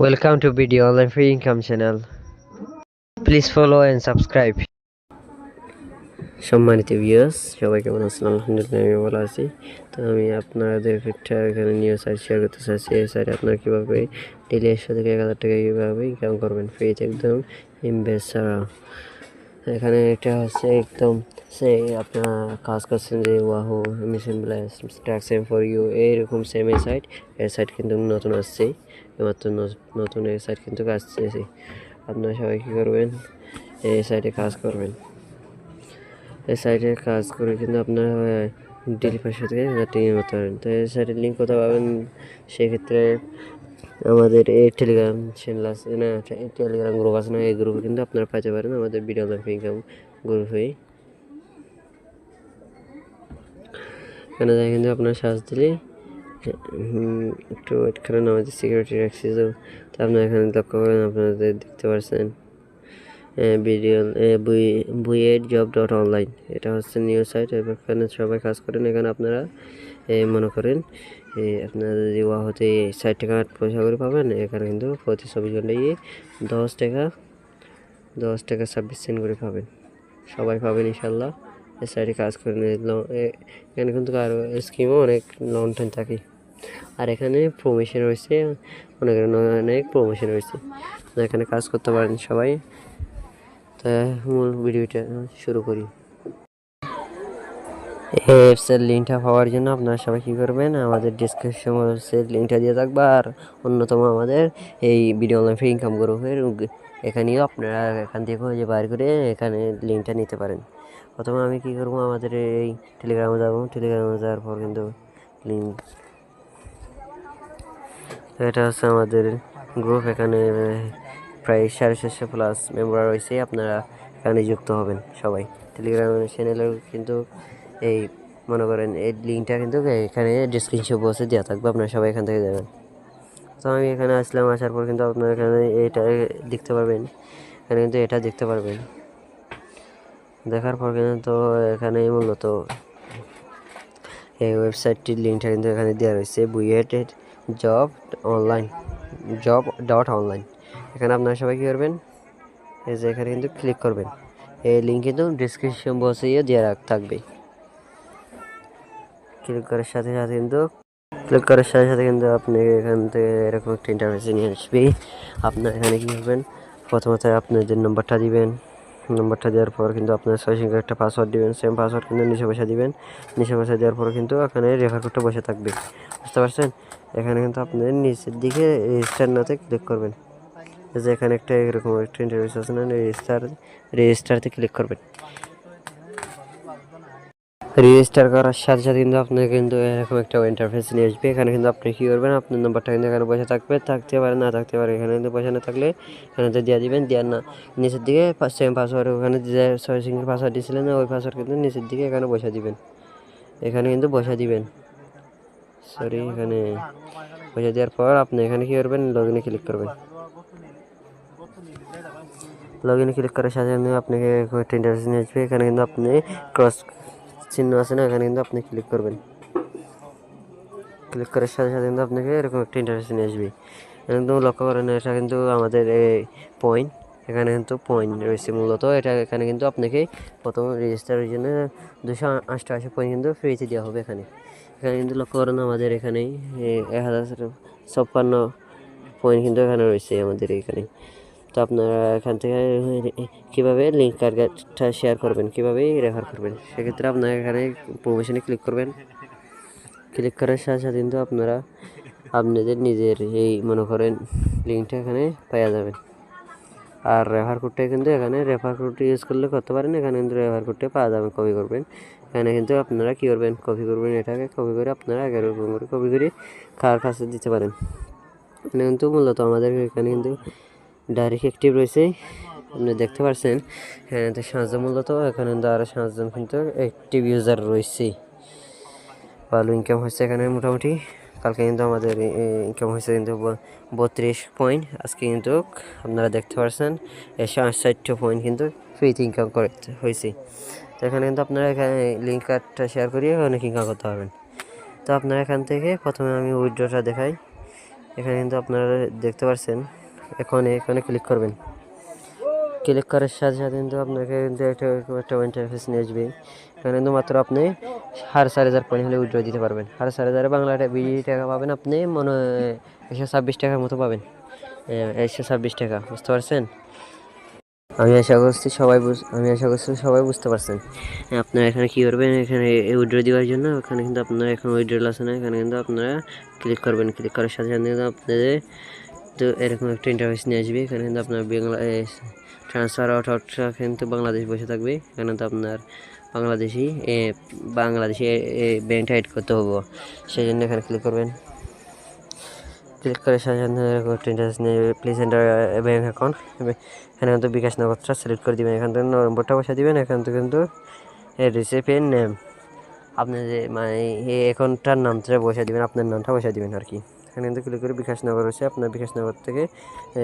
Welcome to Video Online Free Income channel. Please follow and subscribe. সম্মানিত viewers সবাই কেমন আছেন? আলহামদুলিল্লাহ আমি ভালো আছি। তো আমি আপনাদের একটা এখানে নিউ সাইট শেয়ার করতে চাচ্ছি। এই সাইটে আপনারা কীভাবে ডেলি একশো থেকে এক হাজার টাকা কীভাবে ইনকাম করবেন? ফ্রিতে একদম ইনভেস্ট এখানে একটা হচ্ছে একদম সে আপনারা কাজ করছেন যে ওয়াহো মিশন ব্লাস ট্যাক্স ফর ইউ এইরকম সেম এই সাইট এই সাইট কিন্তু নতুন আসছে। মাত্র নতুন এই সাইট কিন্তু আসছে আপনারা সবাই কী করবেন? এই সাইটে কাজ করবেন। এই সাইটে কাজ করে কিন্তু আপনারা ডেলি পাঁচশো থেকে হাজার টাকা করতে পারেন তো এই সাইটের লিঙ্ক কোথাও পাবেন? সেক্ষেত্রে আমাদের এই টেলিগ্রাম চ্যানেল আছে, না টেলিগ্রাম গ্রুপ আছে না, এই গ্রুপে কিন্তু আপনারা পাইতে পারেন আমাদের ভিডিও ইনকাম গ্রুপে এখানে যায় কিন্তু আপনার সার্চ দিলে একটু ওয়েট করেন আমাদের সিকিউরিটি রাখছি তো। আপনারা এখানে লক্ষ্য করেন, আপনাদের দেখতে পাচ্ছেন video BUET job dot online এটা হচ্ছে নিউজ সাইট এখানে সবাই কাজ করেন এখানে আপনারা মনে করেন আপনারা যদি ওয়া হতে ষাট টাকা পয়সা করে পাবেন, এখানে কিন্তু প্রতি চব্বিশ ঘন্টায় দশ টাকা দশ টাকা ছাব্বিশ সেন্ট করে পাবেন। সবাই পাবেন ইনশাল্লাহ। সাইডে কাজ করে এখানে কিন্তু আরও স্কিমও অনেক লং টাইম থাকে আর এখানে প্রমোশন রয়েছে অনেক অনেক প্রমোশন রয়েছে। এখানে কাজ করতে পারেন সবাই। তা মূল ভিডিওটা শুরু করি। এই অ্যাপসের লিঙ্কটা পাওয়ার জন্য আপনারা সবাই কী করবেন, আমাদের ডিসক্রিপশন বক্সের লিঙ্কটা দিয়ে থাকবে আর অন্যতম আমাদের এই ভিডিও অনলাইন ফ্রি ইনকাম গ্রুপের এখানেও আপনারা এখান থেকে খুঁজে বার করে এখানে লিঙ্কটা নিতে পারেন। প্রথমে আমি কী করব? আমাদের এই টেলিগ্রামে যাব। টেলিগ্রামে যাওয়ার পর কিন্তু লিঙ্ক এটা হচ্ছে আমাদের গ্রুপ এখানে প্রায় সাড়ে চারশো প্লাস মেম্বার রয়েছে। আপনারা এখানে যুক্ত হবেন সবাই। টেলিগ্রাম চ্যানেলের কিন্তু এই, মনে করেন, এই লিঙ্কটা কিন্তু এখানে ডিসক্রিপশন বক্সে দেওয়া থাকবে। আপনারা সবাই এখান থেকে যাবেন। তো আমি এখানে আসলাম। আসার পর কিন্তু আপনারা এখানে এটা দেখতে পারবেন। এখানে কিন্তু এটা দেখতে পারবেন। দেখার পর কিন্তু এখানে মূলত এই ওয়েবসাইটটির লিঙ্কটা কিন্তু এখানে দেওয়া রয়েছে বুয়েটেড job online job dot online এখানে আপনারা সবাই কী করবেন? এই যে এখানে কিন্তু ক্লিক করবেন। এই লিঙ্ক কিন্তু ডিসক্রিপশন বক্সেও দেওয়া রাখ- থাকবে। ক্লিক করার সাথে সাথে কিন্তু ক্লিক করার সাথে সাথে কিন্তু আপনি এখান থেকে এরকম একটা ইন্টারফেস নিয়ে আসবে আপনার এখানে কী করবেন? প্রথমত আপনাদের নম্বরটা দিবেন। নম্বরটা দেওয়ার পর কিন্তু আপনার ছয় সংখ্যার একটা পাসওয়ার্ড দেবেন সেম পাসওয়ার্ড কিন্তু নিচে বসে দিবেন। নিচে বসে দেওয়ার পর কিন্তু এখানে রেফার কোডটা বসে থাকবে। বুঝতে পারছেন? এখানে কিন্তু আপনি নিচের দিকে রেজিস্টার নাতে ক্লিক করবেন। যে এখানে একটা এরকম একটা ইন্টারভিউ আছে না রেজিস্টার রেজিস্টারতে ক্লিক করবেন। রেজিস্টার করার সাথে সাথে কিন্তু আপনার কিন্তু এরকম একটা ইন্টারফেস নিয়ে আসবে। এখানে কিন্তু আপনি কী করবেন? আপনার নাম্বারটা কিন্তু এখানে বসে থাকবে। থাকতে পারে, না থাকতে পারে, এখানে কিন্তু বসে না থাকলে এখানে তো দিয়ে দিবেন দেওয়ার না। নিচের দিকে সেম পাসওয়ার্ড ওখানে যে ছয় সিঙ্গের পাসওয়ার্ড দিয়েছিলেন ওই পাসওয়ার্ড কিন্তু নিচের দিকে এখানে বসে দিবেন। এখানে কিন্তু বসে দিবেন। সরি এখানে বসে দেওয়ার পর আপনি এখানে কী করবেন? লগ ইনে ক্লিক করবেন। লগ ইনে ক্লিক করার সাথে আপনাকে একটা ইন্টারফেস নিয়ে আসবে। এখানে কিন্তু আপনি ক্রস চিহ্ন আছে না, এখানে কিন্তু আপনি ক্লিক করবেন। ক্লিক করার সাথে সাথে কিন্তু আপনাকে এরকম একটা ইন্টারফেস নিয়ে আসবে। এখানে কিন্তু লক্ষ্য করেন, এটা কিন্তু আমাদের এই পয়েন্ট এখানে কিন্তু পয়েন্ট রয়েছে মূলত। এটা এখানে কিন্তু আপনাকে প্রথম রেজিস্টারের জন্য দুশো অষ্টআশি পয়েন্ট কিন্তু ফ্রিতে দেওয়া হবে এখানে। এখানে কিন্তু লক্ষ্য করেন আমাদের এখানেই এক হাজার ছাপ্পান্ন পয়েন্ট কিন্তু এখানে রয়েছে আমাদের এখানে। তো আপনারা এখান থেকে, কীভাবে লিঙ্ক কার্ডটা শেয়ার করবেন, কীভাবে রেফার করবেন? সেক্ষেত্রে আপনারা এখানে প্রমোশনে ক্লিক করবেন। ক্লিক করার সাথে সাথে কিন্তু আপনারা, আপনাদের নিজের এই মনে করেন লিঙ্কটা এখানে পাওয়া যাবেন। আর রেফার কোডটা কিন্তু এখানে রেফার কোড ইউজ করলে করতে পারেন, এখানে কিন্তু রেফার কোডটা পাওয়া যাবে কপি করবেন। এখানে কিন্তু আপনারা কী করবেন কপি করবেন, এটাকে কপি করে আপনারা এরকম করে কপি করে কার কাছে দিতে পারেন। এখানে কিন্তু মূলত আমাদের এখানে কিন্তু ডাইরেক্ট অ্যাক্টিভ রয়েছে। আপনি দেখতে পাচ্ছেন এখানে তো সাতজন মূলত এখানে আরও সাতজন কিন্তু অ্যাক্টিভ ইউজার রয়েছে। ভালো ইনকাম হচ্ছে এখানে মোটামুটি। কালকে কিন্তু আমাদের ইনকাম হয়েছে কিন্তু বত্রিশ পয়েন্ট আজকে কিন্তু আপনারা দেখতে পাচ্ছেন ষাটটা পয়েন্ট কিন্তু ফ্রিতে ইনকাম করতে হয়েছে। তো এখানে কিন্তু আপনারা এখানে লিঙ্ক কার্ডটা শেয়ার করিয়ে অনেক ইনকাম করতে পারবেন। তো আপনারা এখান থেকে প্রথমে আমি উইড্রোটা দেখাই। এখানে কিন্তু আপনারা দেখতে পাচ্ছেন এখন এখানে ক্লিক করবেন। ক্লিক করার সাথে সাথে কিন্তু আপনাকে কিন্তু একটা একটা ইন্টারফেস নিয়ে আসবে। এখানে কিন্তু মাত্র আপনি সাড়ে চার হাজার পয়েন্ট হলে উইড্রো দিতে পারবেন। সাড়ে চার হাজারে বাংলাটা বিশ টাকা পাবেন আপনি, মনে হয় একশো ছাব্বিশ টাকার মতো পাবেন। একশো ছাব্বিশ টাকা, বুঝতে পারছেন? আমি আশা করছি সবাই আমি আশা করছি সবাই বুঝতে পারছেন। আপনারা এখানে কী করবেন? এখানে উইড্রো দেওয়ার জন্য ওখানে কিন্তু আপনারা এখন উইড্রোল আছে না, এখানে কিন্তু আপনারা ক্লিক করবেন। ক্লিক করার সাথে সাথে কিন্তু আপনাদের তো এরকম একটা ইন্টারফেস নিয়ে আসবে। এখানে কিন্তু আপনার বাংলা ট্রান্সফার আউট আউটটা কিন্তু বাংলাদেশ বসে থাকবে। এখানে তো আপনার বাংলাদেশি এ, বাংলাদেশি ব্যাংকটা এড করতে হবে। সেই জন্য এখানে ক্লিক করবেন। ক্লিক করে প্লিজ এন্টার ব্যাংক অ্যাকাউন্ট এখানে কিন্তু বিকাশ নগরটা সিলেক্ট করে দিবেন। এখান থেকে নম্বরটা বসে দিবেন। এখান থেকে কিন্তু রিসিপিয়েন্ট নেম আপনি যে মানে এই অ্যাকাউন্টটার নামটা বসে দিবেন। আপনার নামটা বসে দিবেন আর কি। এখানে কিন্তু ক্লিক করে বিকাশ নগর আপনার বিকাশ নগর থেকে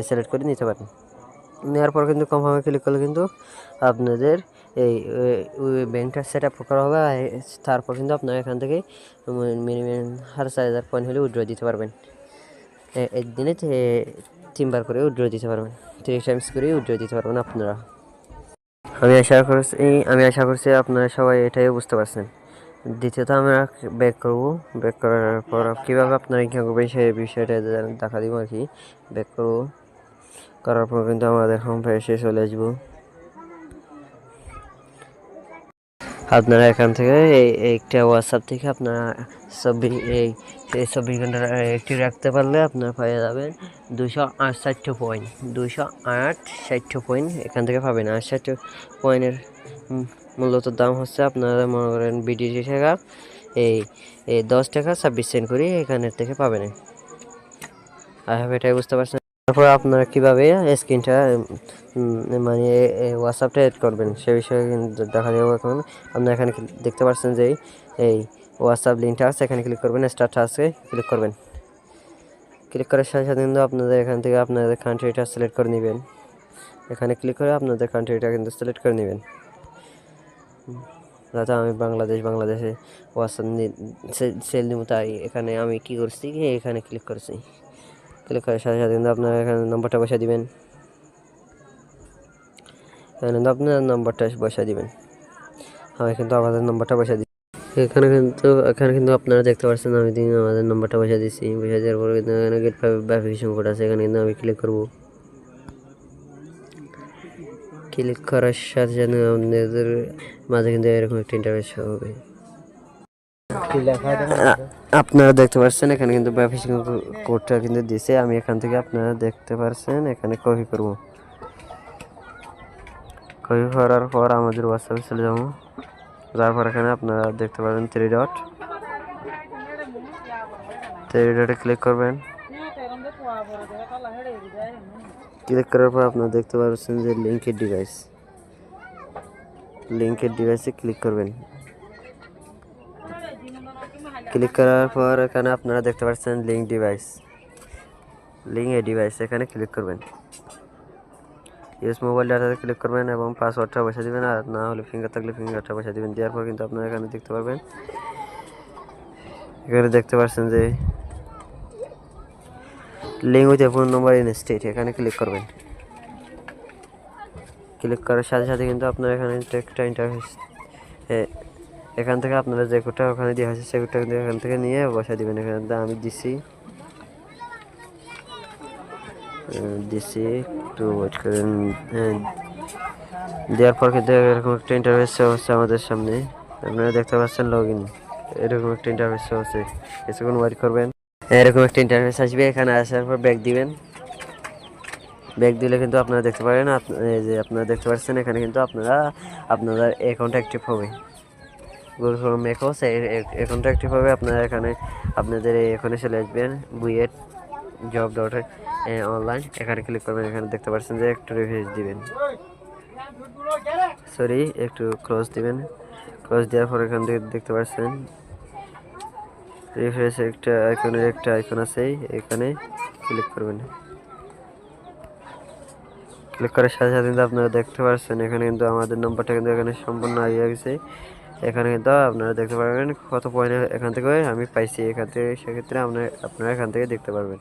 সিলেক্ট করে নিতে পারেন। নেওয়ার পর কিন্তু কনফার্মে ক্লিক করলে কিন্তু আপনাদের এই ব্যাংকটা সেট আপ করা হবে। তারপর কিন্তু আপনারা এখান থেকে মিনিমাম হাজার চার হাজার পয়েন্ট হলে উইড্রো দিতে পারবেন। একদিনে তিনবার করে উইড্রো দিতে পারবেন। থ্রি টাইমস করে উইড্রো দিতে পারবেন আপনারা। আমি আশা করছি, আমি আশা করছি আপনারা সবাই এটাই বুঝতে পারছেন। দ্বিতীয়ত আমরা ব্যাক করব। ব্যাক করার পর কীভাবে আপনারা ইনকাম করবেন সেই বিষয়টা দেখা দিব আর কি। ব্যাক করব। করার পর কিন্তু আমাদের হোম পেজে চলে আসব। আপনারা এখান থেকে এই একটা হোয়াটসঅ্যাপ থেকে আপনারা চব্বিশ এই এই চব্বিশ ঘণ্টা একটি রাখতে পারলে আপনার পেয়ে যাবেন দুশো আটষট্টি পয়েন্ট দুশো আট ষাট্টি পয়েন্ট এখান থেকে পাবেন। আটষট্টি পয়েন্টের মূলত দাম হচ্ছে আপনারা মনে করেন বিডিটি টাকা। এই এই দশ টাকা ছাব্বিশ সেন্ট করে এখানের থেকে পাবেন। আই হোপ এটাই বুঝতে পারছেন। তারপর আপনারা কীভাবে স্ক্রিনটা মানে হোয়াটসঅ্যাপটা এড করবেন সে বিষয়ে কিন্তু দেখা যাবে এখন। আপনারা এখানে দেখতে পাচ্ছেন যে, এই হোয়াটসঅ্যাপ লিঙ্কটা আছে, এখানে ক্লিক করবেন স্টার্টটা আছে ক্লিক করবেন। ক্লিক করার সাথে সাথে কিন্তু আপনাদের এখান থেকে আপনাদের কান্ট্রিটা সিলেক্ট করে নেবেন। এখানে ক্লিক করে আপনাদের কান্ট্রিটা কিন্তু সিলেক্ট করে নেবেন। দাদা, আমি বাংলাদেশ, বাংলাদেশে হোয়াটসঅ্যাপ সেল দিব তাই এখানে আমি কি করছি এখানে ক্লিক করছি। ক্লিক করার সাথে সাথে কিন্তু আপনারা এখানে নম্বরটা বসে দিবেন। এখানে কিন্তু আপনার নম্বরটা বসে দিবেন। আমি কিন্তু আমাদের নম্বরটা বসে দিই এখানে কিন্তু এখানে কিন্তু আপনারা দেখতে পাচ্ছেন, আমি দিন আমাদের নম্বরটা বসে দিচ্ছি। বসে দেওয়ার পরে কিন্তু এখানে গেট ভ্যারিফিকেশন কোড আছে, এখানে কিন্তু আমি ক্লিক করব। ক্লিক করার সাথে সাথে আপনাদের মাঝে কিন্তু এরকম একটা ইন্টারভেস হবে। আপনারা দেখতে পাচ্ছেন এখানে কিন্তু ভ্যারিফিকেশন কোডটা কিন্তু দিছে। আমি এখান থেকে আপনারা দেখতে পাচ্ছেন এখানে কপি করব। কপি করার পর আমাদের হোয়াটসঅ্যাপে চলে যাব। যার পর এখানে আপনারা দেখতে পাবেন থ্রি ডট থ্রি ডটে ক্লিক করবেন। ক্লিক করার পর আপনারা দেখতে পাচ্ছেন যে লিঙ্কের ডিভাইস লিঙ্কের ডিভাইসে ক্লিক করবেন। ক্লিক করার পর এখানে আপনারা দেখতে পাচ্ছেন link device link a device এখানে ক্লিক করবেন। ইউজ মোবাইল ডাটাতে ক্লিক করবেন এবং পাসওয়ার্ডটা বসে দিবেন আর না হলে ফিঙ্গার থাকলে ফিঙ্গারটা বসে দিবেন। দেওয়ার পর কিন্তু আপনারা এখানে দেখতে পারবেন। এখানে দেখতে পাচ্ছেন যে link phone number instead এখানে ক্লিক করবেন। ক্লিক করার সাথে সাথে কিন্তু আপনার এখানে একটা ইন্টারফেস এখান থেকে আপনারা যে কোডটা ওখানে দেওয়া হয়েছে সে কোডটা কিন্তু এখান থেকে নিয়ে বসা দিবেন। এখানে তো আমি দিছি দিছি একটু ওয়েট করেন দেওয়ার পর কিন্তু এরকম একটা ইন্টারফেস হচ্ছে আমাদের সামনে। আপনারা দেখতে পাচ্ছেন লগ ইন এরকম একটা ইন্টারফেস হচ্ছে। কিছুক্ষণ ওয়েট করবেন। এরকম একটা ইন্টারফেস আসবে, এখানে আসার পর ব্যাক দিবেন। ব্যাক দিলে কিন্তু আপনারা দেখতে পারেন যে আপনারা দেখতে পাচ্ছেন এখানে কিন্তু আপনারা, আপনাদের অ্যাকাউন্ট অ্যাক্টিভ হবে। Google Chrome macOS account active হবে, আপনারা এখানে, আপনাদের এখানে চলে আসবেন, বুয়েট জব ডট অনলাইন এখানে ক্লিক করবেন, এখানে দেখতে পাচ্ছেন যে একটু রিভিউজ দিবেন। সরি একটু ক্লোজ দিবেন। ক্লোজ দেওয়ার পর এখান থেকে দেখতে পাচ্ছেন রিফ্রেশ একটা আইকনের একটা আইকন আছে এখানে ক্লিক করবেন। ক্লিক করার সাথে সাথে কিন্তু আপনারা দেখতে পাচ্ছেন এখানে কিন্তু আমাদের নম্বরটা কিন্তু এখানে সম্পূর্ণ হয়ে গেছে। এখানে কিন্তু আপনারা দেখতে পারবেন কত পয়েন্ট এখান থেকে আমি পাইছি, এখান থেকে সেক্ষেত্রে আপনারা আপনারা এখান থেকে দেখতে পারবেন।